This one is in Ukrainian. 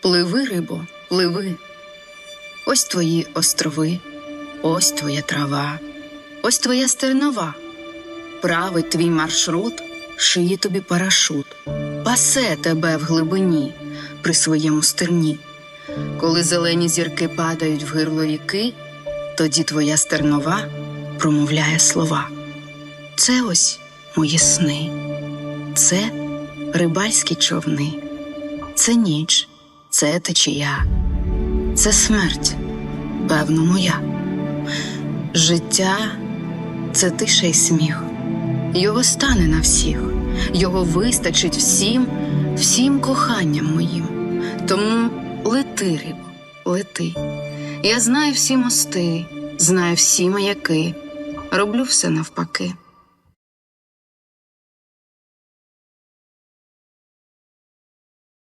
Пливи, рибо, пливи. Ось твої острови, ось твоя трава, ось твоя стернова. Править твій маршрут, шиє тобі парашут, пасе тебе в глибині при своєму стерні. Коли зелені зірки падають в гирло ріки, тоді твоя стернова промовляє слова. Це ось мої сни, це рибальські човни, це ніч, це течія, це смерть, певно, моя. Життя це тиша й сміх. Його стане на всіх, його вистачить всім, всім коханням моїм. Тому лети, рибо, лети. Я знаю всі мости, знаю всі маяки, роблю все навпаки.